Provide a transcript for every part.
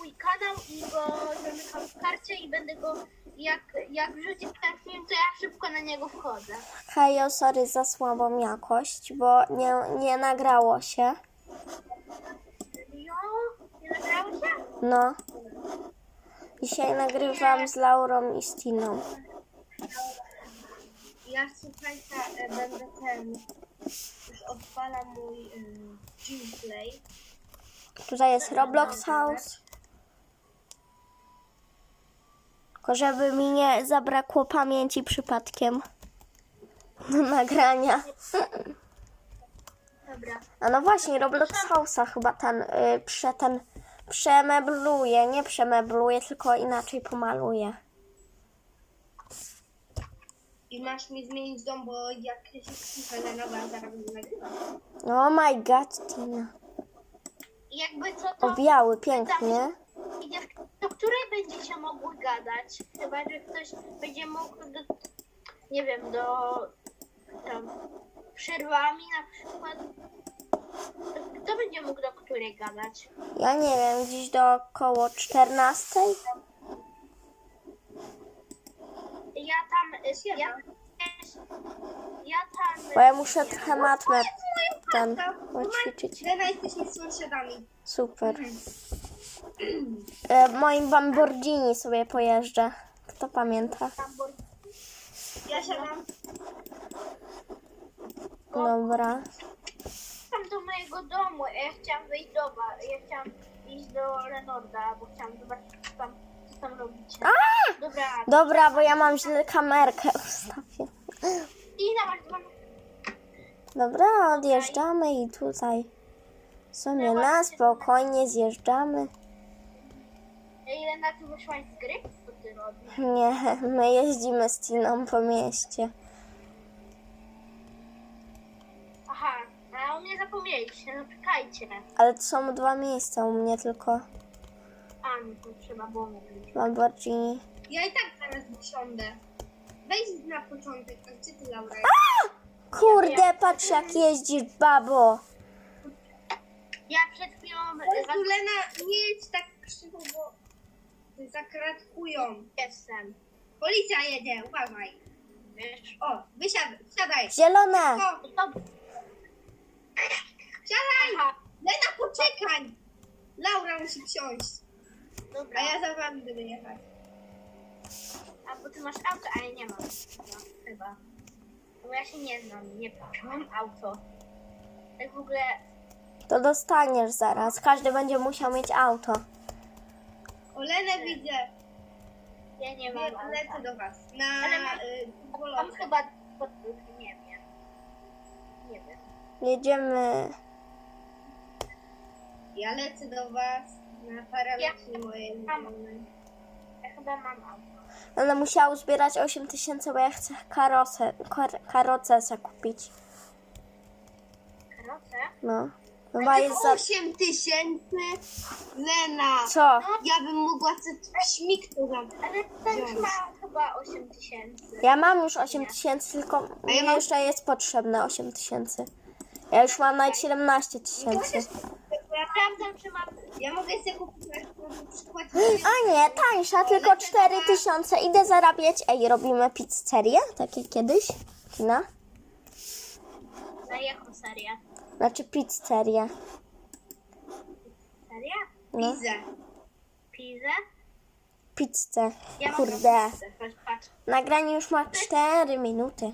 swój kanał i go zamykam w karcie i będę go, jak, jak wrzuci ten film, to ja szybko na niego wchodzę. Hejo, sorry za słabą jakość, bo nie, nie nagrało się. Jo, nie nagrało się? No. Dzisiaj nagrywam z Laurą i Stiną. Ja słuchajcie, e, będę ten, już odpalam mój y, gameplay. Tutaj jest Roblox House. Tylko żeby mi nie zabrakło pamięci przypadkiem do nagrania. Dobra. A no właśnie, Roblox House'a chyba ten, y, prze, ten przemebluje, nie przemebluje, tylko inaczej pomaluje. I masz mi zmienić dom, bo jak się skuszę na nowa, zaraz będę nagrywać. Oh my god, Tina. Jakby co to... O, biały, pięknie. Do której będziecie mogły gadać? Chyba, że ktoś będzie mógł do, nie wiem, do tam przerwami na przykład. To Kto będzie mógł do której gadać? Ja nie wiem, gdzieś do około 14. Ja tam, ja, ja tam... Bo ja muszę trochę matmę ten poćwiczyć. Lena, jesteśmy sąsiadami. Super. E, moim Lamborghini sobie pojeżdżę. Kto pamięta? Ja siadam Dobra. tam do mojego domu. Ja chciałam wyjść do was. Ja chciałam iść do Renorda, bo chciałam zobaczyć, co tam, co tam robicie. Dobra. Dobra, bo ja mam źle kamerkę ustawię. I Dobra, odjeżdżamy i tutaj sobie na spokojnie zjeżdżamy. Ile na ty wyszłaś z gry? Co ty robisz? Nie, my jeździmy z Tiną po mieście. Aha, a o mnie zapomnieliście, no czekajcie. Ale to są dwa miejsca u mnie tylko. A, no to trzeba było mówić. Lamborghini. Ja i tak zaraz wysiądę. Wejdź na początek, a gdzie ty Laura? Kurde, patrz jak jeździsz, babo. Ja przed chwilą... Lena, nie jedź tak krzywo, bo zakratkują. Jestem. Policja jedzie, uważaj. Wiesz? O, wysiadaj, siadaj. Zielone. O, to... Siadaj! Lena, poczekaj! Laura musi wsiąść. Dobra. A ja za wami będę jechać. A bo ty masz auto, a ja nie mam. No, chyba. Bo ja się nie znam, nie mam auto. Tak w ogóle To dostaniesz zaraz. Każdy będzie musiał mieć auto. Olenę widzę. Ja nie mam. Lecę do was. Na Ale mam, y, mam chyba podróżki, nie wiem. Nie wiem. Jedziemy. Ja lecę do was na parametry moje. Ja chyba mam auto. Ona musiała uzbierać 8 tysięcy, bo ja chcę karosę, kar, karocę sobie kupić. Karocę? No. Chyba jest za... 8 tysięcy? Lena! Co? Ja bym mogła sobie śmig. Ale ten już ma chyba 8 tysięcy. Ja mam już 8 tysięcy, tylko mi mam- jeszcze jest potrzebne 8 tysięcy. Ja już mam nawet 17 tysięcy. Ja sprawdzam, czy mam... Ja mogę sobie kupić na przykład... A nie, tańsza, tylko 4 tysiące. Idę zarabiać. Ej, robimy pizzerię? Takie kiedyś? Kina? Na jaką serię? Znaczy pizzerię. Seria? No. Pizę. Pizę? Pizzę. Ja Kurde. pizzę, patrz, patrz. Nagranie już ma 4 minuty.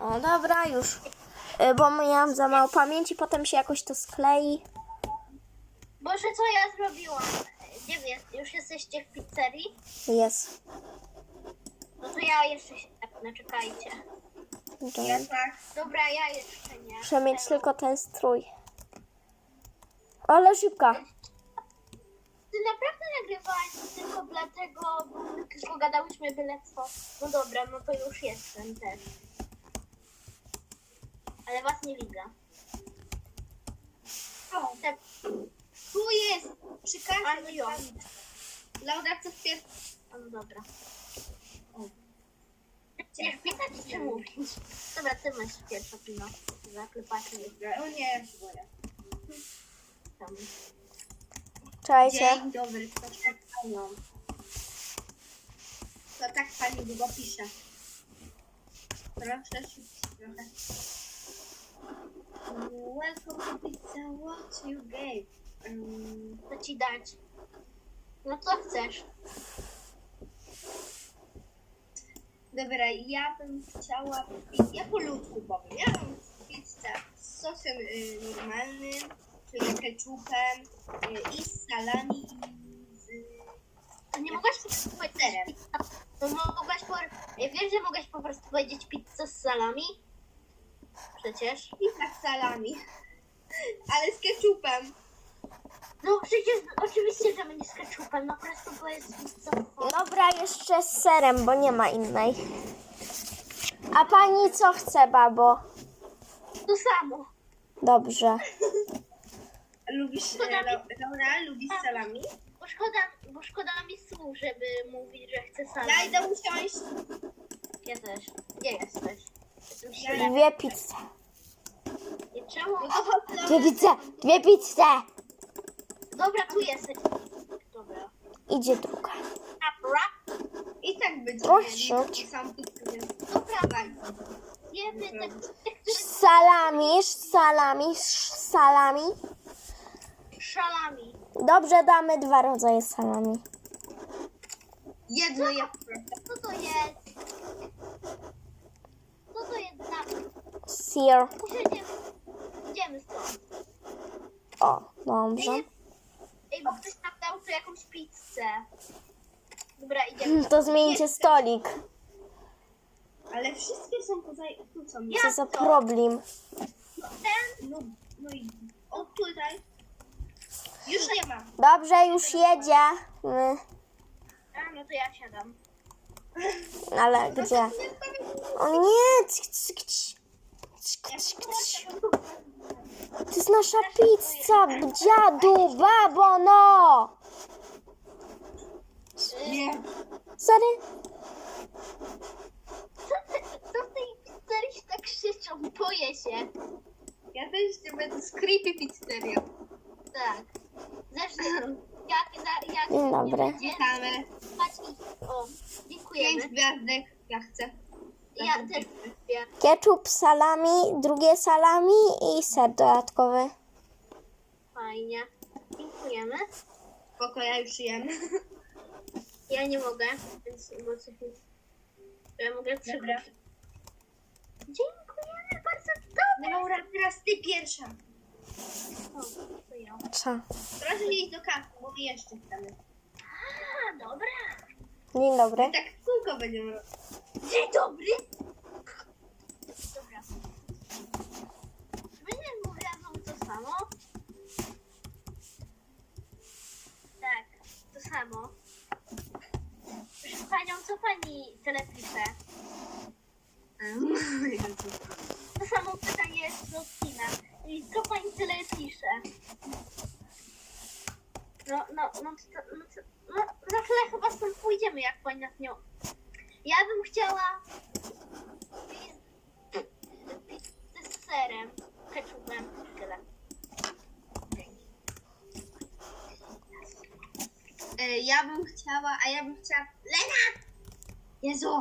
O, dobra, już. Y, Bo miałam za mało pamięci, potem się jakoś to sklei. Boże, co ja zrobiłam? Wy jest? Już jesteście w pizzerii? Jest. No to ja jeszcze się tepnę, czekajcie. Dobra. tak. Dobra, ja jeszcze nie. Muszę mieć tylko ten strój. Ale szybka. Ty naprawdę nagrywałaś tylko dlatego, bo my tylko gadałyśmy byle co. No dobra, no to już jestem też. Ale was nie widzę. O, te... Tu jest! Przy każdym Laura chce wpierw... No dobra. Nie wpisać czy mówić? Dobra, ty masz pierwsza pino. Zaklepać nie. O nie, boję. Tam. Czekajcie. Dzień dobry, ktoś tak panią. To tak pani długo pisze. Proszę szybciej trochę. Welcome to pizza, what you gave? Um, Co ci dać? No co chcesz? Dobra, ja bym chciała, pi- ja po ludzku powiem, ja bym pizzę z sosem y, normalnym, czyli ketchupem y, i z salami i z To nie mogłaś powiedzieć serem. No mogłaś po... Wiesz, że mogłaś po prostu powiedzieć pizza z salami? Przecież. Pizza z salami, ale z ketchupem. No przecież oczywiście, że będzie z ketchupem, no po prostu to jest pizza. Dobra, jeszcze z serem, bo nie ma innej. A pani co chce, babo? To samo. Dobrze. Lubisz, e, Lau- Laura, lubisz salami? Bo szkoda, bo szkoda mi słów, żeby mówić, że chcę salami. Ja idę usiąść. Ja też. Gdzie jesteś? Dwie pizze. I czemu? Dwie pizze! Dwie pizze! Dobra, tu jesteś. Dobra. Idzie druga. Dobra. I tak będzie. Sam pizzę, więc Dobra, te te, które Salami, salami, salami. szalami. Dobrze, damy dwa rodzaje salami. Jedno ja proszę. Co to jest? Co to jest za... Sear. Idziemy, idziemy stąd. O, dobrze. Ej, bo ktoś nam dał tu jakąś pizzę. Dobra, idziemy. To zmieńcie stolik. Ale wszystkie są poza... Tu są. Co za problem. Ten, No, no i... O, tutaj. Już nie ma. Dobrze, już jedzie. My. a no to ja siadam. Ale gdzie? O nie! Cyk, cyk, cyk. To jest nasza pizza, dziadu, babo, no! Nie. Sorry. Co, ty, co w tej pizzerii się tak krzyczą? Boję się. Ja też nie będę z creepy pizzeria. Tak. Zresztą, jak, za, jak Dzień dobry. nie będzie Witamy. spać i... O, Pięć dziękujemy. gwiazdek. Ja chcę. Ja też lubię. Ketchup, salami, drugie salami i ser dodatkowy. Fajnie. Dziękujemy. Spoko, ja już jem. Ja nie mogę, więc bo coś mi... Ja mogę przegrać. Dziękujemy bardzo. Dobra. Laura, teraz ty pierwsza. O, to ja. Co? Proszę nie iść do kasy, bo my jeszcze chcemy. A, dobra. Dzień dobry. Tak w kółko będziemy robić. Dzień dobry. Dobra. Będę mówiła wam to samo. Tak, to samo. Proszę panią, co pani telepisze? To samo pytanie jest do Tina. I co pani tyle pisze? No, no, no, to, no, to, no, za chwilę chyba stąd pójdziemy, jak pani nas nie... Ja bym chciała z serem, ketchupem, tyle. E, Ja bym chciała, a ja bym chciała... Lena! Jezu!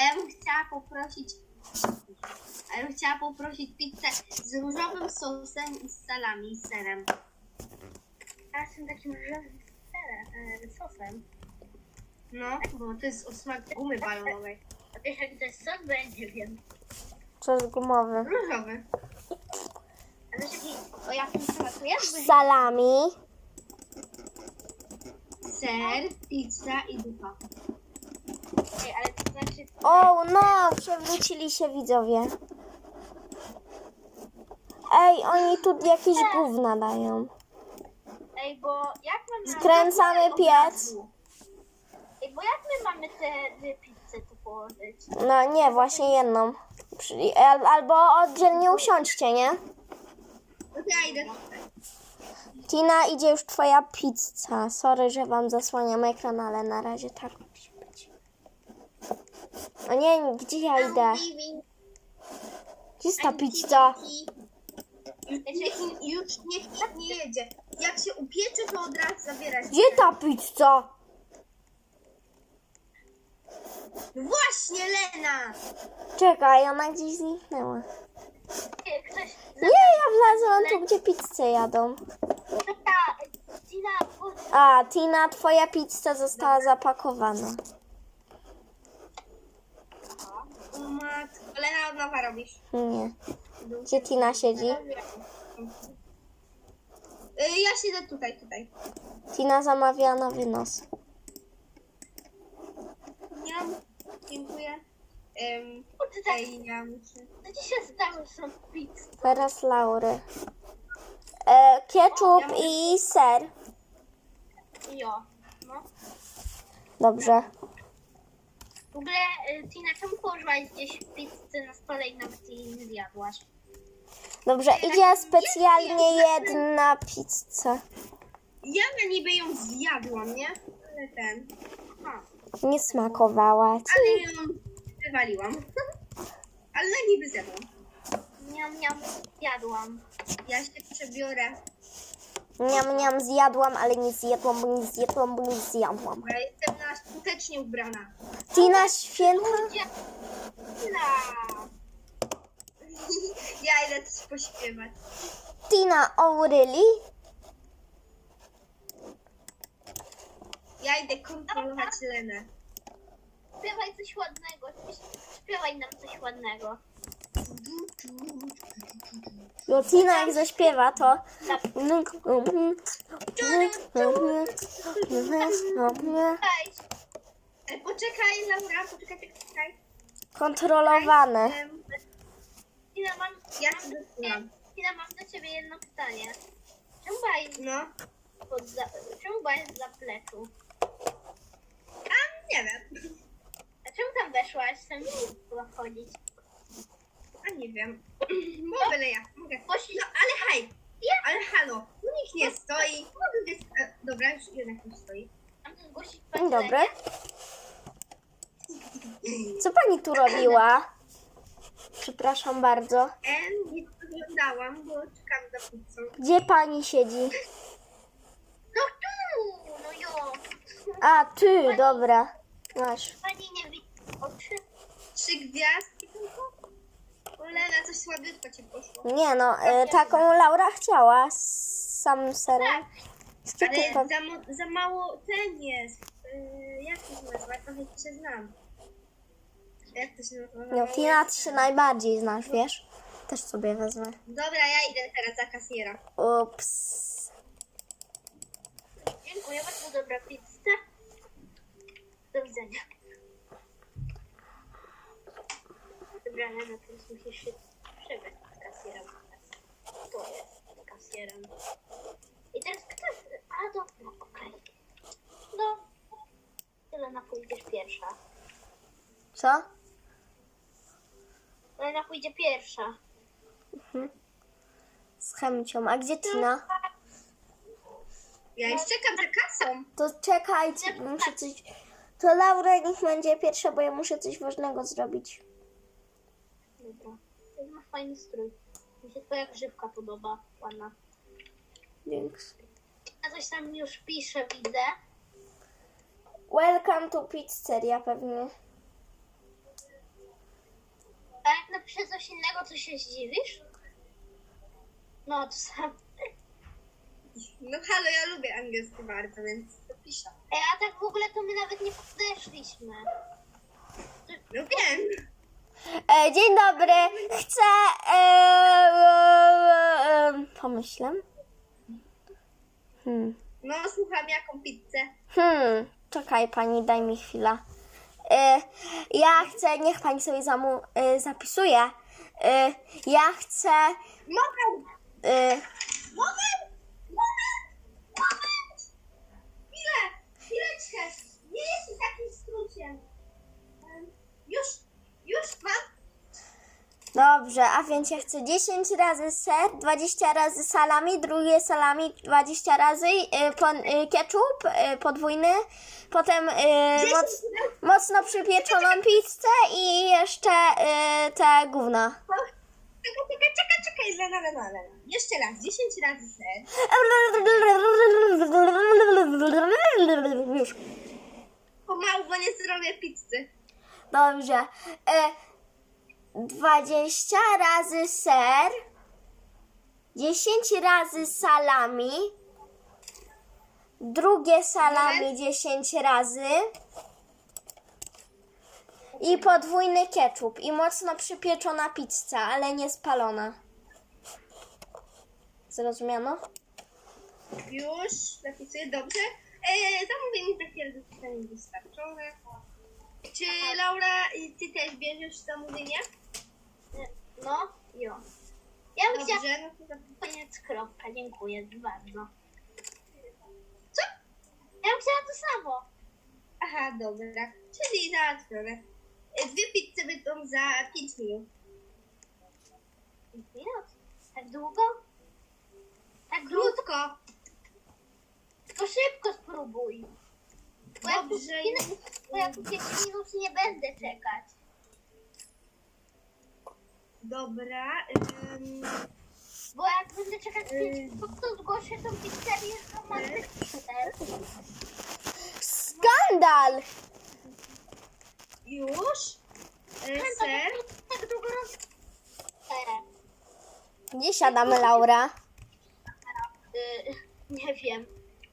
A ja bym chciała poprosić... A ja bym chciała poprosić pizzę z różowym sosem i z salami i serem. A z tym takim różowym serem, e, sosem. No, bo to jest o smak gumy balonowej. A wiesz jaki to jest sos? Bo ja nie wiem. Co jest gumowy? Różowy. A wiesz jaki, o jakim smaku jest? Salami. Ser, pizza i dupa. Ej, ale to znaczy... O no, przewrócili się widzowie. Ej, oni tu jakieś gówna dają. Ej, bo jak my mamy... Skręcamy piec. Bo jak my mamy te dwie pizze tu położyć? No nie, właśnie jedną. Przy- al- Albo oddzielnie usiądźcie, nie? No to ja idę. Tina, idzie już twoja pizza. Sorry, że wam zasłaniam ekran, ale na razie tak musi być. O nie, gdzie ja idę? Leaving. Gdzie jest ta pizza? Już, już niech nie jedzie. Jak się upiecze, to od razu zabierać. Gdzie ta pizza? No Właśnie, Lena! Czekaj, ona gdzieś zniknęła. Nie, Ktoś Nie, ja wlazłam tu, gdzie pizze jadą. Tina, A, Tina, twoja pizza została zapakowana. O matko. Lena, od nowa robisz. Nie. Gdzie Tina siedzi? Y, Ja siedzę tutaj, tutaj. Tina zamawia na wynos. Niam. Dziękuję. Um, tak, ej, ja muszę. co ci się stało z tą pizzą? Teraz Laury. E, ketchup i ser. Jo, no. Dobrze. W ogóle, y, Tina, czemu położyłaś gdzieś pizzę na stole i nawet jej nie zjadłaś? Dobrze, idzie specjalnie jedna pizza. Ja na niby ją zjadłam, nie? Ale ten. A, Nie smakowała ci. ale ją wywaliłam. Ale na niby zjadłam. Miam, miam, zjadłam. Ja się przebiorę, Niam, niam, zjadłam, ale nie zjadłam, bo nie zjadłam, bo nie zjadłam. bo ja jestem na skutecznie ubrana. Tina święta? Tina! Ja idę coś pośpiewać. Tina, oh Ja idę kontrolować Lenę. Śpiewaj coś ładnego, śpiewaj nam coś ładnego. No Tina jak zaśpiewa, to... Cześć! E, Poczekaj, Laura, poczekaj, poczekaj. Kontrolowane. Em, Tina, mam, Ja mam, ci do dosłam. ciebie, Tina, mam do ciebie jedno pytanie. Czemu byłaś No. pod za, czemu byłaś w zapleczu? A, nie wiem. A czemu tam weszłaś? Tam nie była wchodzić. A nie wiem. Mogę, ja. Mogę. Posi- No, ale hej. Ale halo. Tu nikt nie stoi. Mogę jest... e, Dobra, już jednak nie stoi. Mam tu zgłosić Dzień pani dobry. Co pani tu robiła? Przepraszam bardzo. E, nie oglądałam, bo czekam za pizzą. Gdzie pani siedzi? No tu! No jo! A, ty, dobra. Masz. Pani nie widzi oczy? Trzy gwiazdki tylko? Lena, coś słabiutko ci poszło. Nie no, e, taką Laura chciała z samym serem. Z Ale za, mo- za mało ten jest. Yy, jak to się nazywa? Trochę się znam. Jak to się nazywa? No, Tina, ty się najbardziej znasz, wiesz? Też sobie wezmę. Dobra, ja idę teraz za kasjera. Ups. Dziękuję bardzo, dobra pizza. Do widzenia. Dobra, Lena, teraz musisz się przebrać z kasjerem. To jest kasjerem. I teraz kto... A, dobra, okej. No. Lena, pójdziesz pierwsza. Co? Lena pójdzie pierwsza. Z chemcią. A gdzie Tina? Ja już czekam za kasą. To czekajcie, bo muszę coś... To Laura niech będzie pierwsza, bo ja muszę coś ważnego zrobić. Dobra. Ty masz fajny strój. Mi się twoja grzywka podoba. Ładna. Dzięki. Ja coś tam już pisze, widzę. Welcome to pizzeria pewnie. A jak napiszę coś innego, to się zdziwisz? No, to sam. No halo, ja lubię angielski bardzo, więc to piszę. Ej, a tak w ogóle to my nawet nie podeszliśmy. No wiem. E, dzień dobry. Chcę... E, e, e, pomyślę. Hmm. No słucham, jaką pizzę? Hmm, czekaj pani, daj mi chwilę. E, ja chcę, niech pani sobie zamu, e, zapisuje. E, ja chcę. Moment! E, Moment! Chwilę! Chwileczkę! Nie jest w takim skrócie. Em, Już, już mam. dobrze, a więc ja chcę 10 razy ser, 20 razy salami, drugie salami 20 razy, pon, e, ketchup e, podwójny, potem e, moc, 10 razy. mocno przypieczoną pizzę i jeszcze e, te gówna. Czekaj, czekaj, czekaj, czekaj. Jeszcze raz, 10 razy ser. Już. Pomału, bo nie zrobię pizzy. Dobrze. E, 20 razy ser. 10 razy salami. Drugie salami 10 razy. I podwójny ketchup. I mocno przypieczona pizza, ale nie spalona. Zrozumiano? Już, zapisuję, dobrze. E, zamówienie za pierwszy zostanie wystarczone. Czy Laura, ty też bierzesz zamówienie? No, jo. Ja bym chciała Dobrze, no to koniec kropka, dziękuję bardzo. Co? Ja bym chciała to samo. Aha, dobra. Czyli załatwione. Dwie pizze będą za 5 minut. Pięć minut? Tak długo? Tak krótko? To szybko spróbuj. Bo ja, tu, Dobrze. bo ja tu 5 minut nie będę czekać. Dobra. ym, Bo jak będę czekać 5 minut, to zgłoszę tą pizzerię, że mam też. Skandal! Już. E, Ser. Tak długo roz... E, Gdzie siadamy, Laura? y, nie wiem.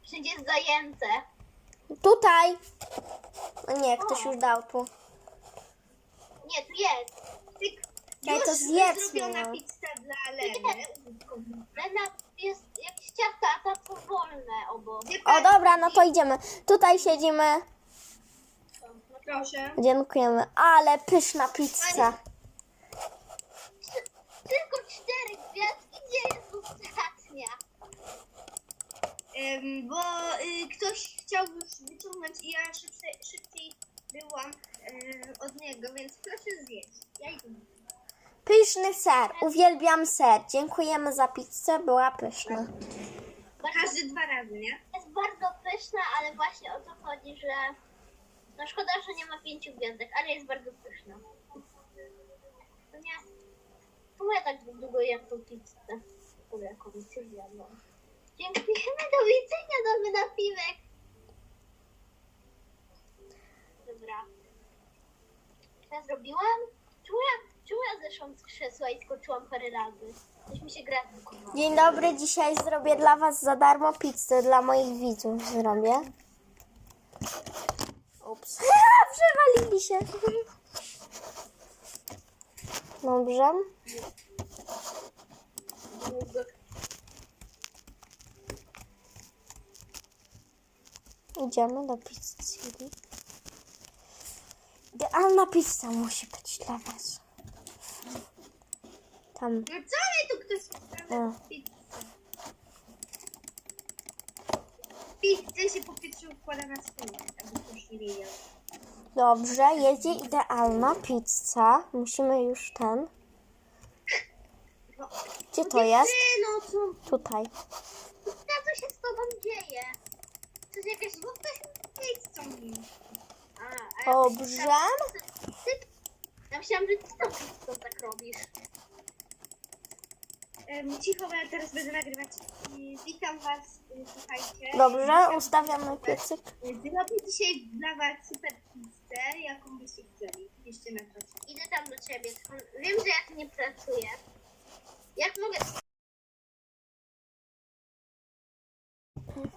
Wszędzie jest zajęte. Tutaj. O nie, ktoś już dał tu. Nie, tu jest. Tyk. Daj Już to zjedz, zrobiona no. pizza dla Leny. Lena, jest jakieś ciasta, a tam są wolne obok. O, dobra, no to idziemy. Tutaj siedzimy. Proszę. Dziękujemy. Ale pyszna pizza. Tylko cztery gwiazdki, gdzie jest ostatnia? Ym, bo y, ktoś chciał już wyciągnąć i ja szybciej, szybciej byłam y, od niego, więc proszę zjeść. Ja idę. Pyszny ser. Uwielbiam ser. Dziękujemy za pizzę. Była pyszna. Każdy dwa razy, nie? jest bardzo pyszna, ale właśnie o to chodzi, że no szkoda, że nie ma pięciu gwiazdek, ale jest bardzo pyszna. To ja tak długo jem tą pizzę? Kurde, jakąś. Dziękujemy, do widzenia, nowy napiwek. Dobra. Co ja zrobiłam? Czemu ja zeszłam z krzesła i skoczyłam parę razy? Mi się. Dzień dobry. Dzisiaj zrobię dla Was za darmo pizzę. Dla moich widzów zrobię. Ups. Przewalili się. Dobrze. Idziemy do pizzerii. Idealna pizza musi być dla Was. Tam. No co tu ktoś O. pizzę? Się po pierwsze układa na stołek, aby ktoś nie wiedział. Dobrze, jedzie idealna pizza. Musimy już ten. No, Gdzie to jest? No co? Tutaj. Co co się z tobą dzieje? To jest jakaś... Ktoś pizzą mi. A, a ja Dobrze. myślałam, że. Ja myślałam, że ty pizzą tak robisz. Cicho, bo ja teraz będę nagrywać. Witam Was, y, słuchajcie. Dobrze, ustawiamy piecyk. Y, Zrobię dzisiaj dla Was super pizzę, jaką byście chcieli. Piszcie na czacie. Idę tam do ciebie. tylko Wiem, że ja tu nie pracuję. Jak mogę...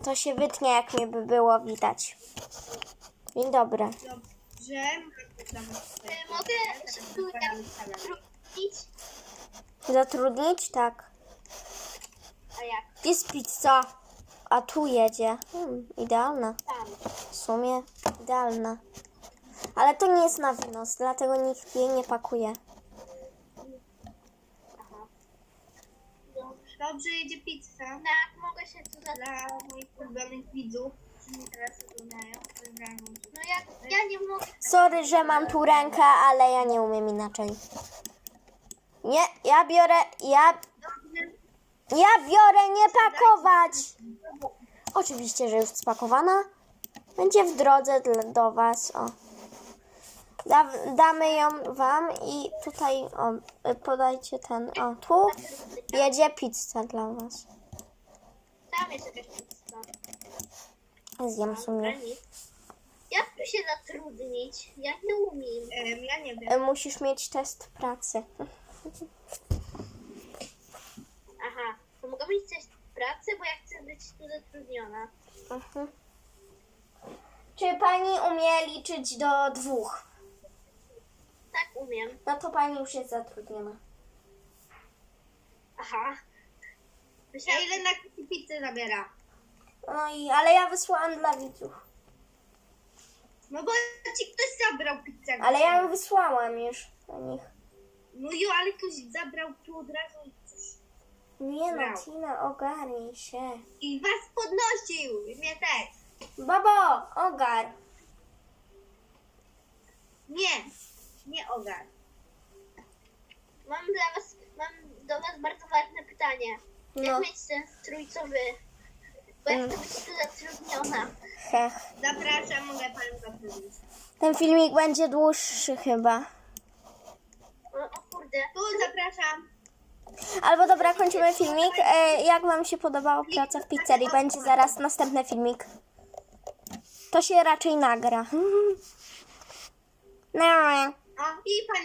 To się wytnie, jak mnie by było widać. Dzień dobry. Dobrze, mogę się tu zrobić? Zatrudnić? Tak. A jak? Gdzie jest pizza? A tu jedzie. Hmm, idealna. Tam. W sumie idealna. Ale to nie jest na wynos, dlatego nikt jej nie pakuje. Aha. Dobrze. Dobrze, jedzie pizza jak mogę się tu dla moich ulubionych widzów, którzy mnie teraz oglądają. Pozdrawiam. No jak ja nie mogę... Sorry, że mam tu rękę, ale ja nie umiem inaczej. Nie, ja biorę, ja, ja biorę nie pakować. Oczywiście, że już spakowana. Będzie w drodze do Was. O. Da, damy ją wam i tutaj o, y, podajcie ten. O, tu jedzie pizza dla was. Tam jest jakaś pizza. Zjem nic. Jak tu się zatrudnić? Ja nie umiem. Em, ja nie wiem. Musisz mieć test pracy. Aha, to mogę mieć coś w pracy, bo ja chcę być tu zatrudniona. Mhm. Czy pani umie liczyć do dwóch? Tak umiem. No to pani już jest zatrudniona. Aha. A Myślałam, ile na pizzę zabiera? No i, ale ja wysłałam dla widzów. No bo ci ktoś zabrał pizzę. Ale ja ją wysłałam już do nich. No jo, ale ktoś zabrał tu od razu i coś. Nie no, Brał. Tina, ogarnij się. I was podnosił. Mnie też. Babo, ogar. Nie. Nie ogar. mam dla was, mam do was bardzo ważne pytanie. Jak No. mieć ten trójcowy? Bo ja chcę być tu zatrudniona. Hech. Zapraszam, mogę panią zatrudnić. Ten filmik będzie dłuższy chyba. O, kurde. Tu zapraszam. Albo dobra, kończymy filmik. E, jak wam się podobała praca w pizzerii? Będzie zaraz następny filmik. To się raczej nagra. No. O, i pani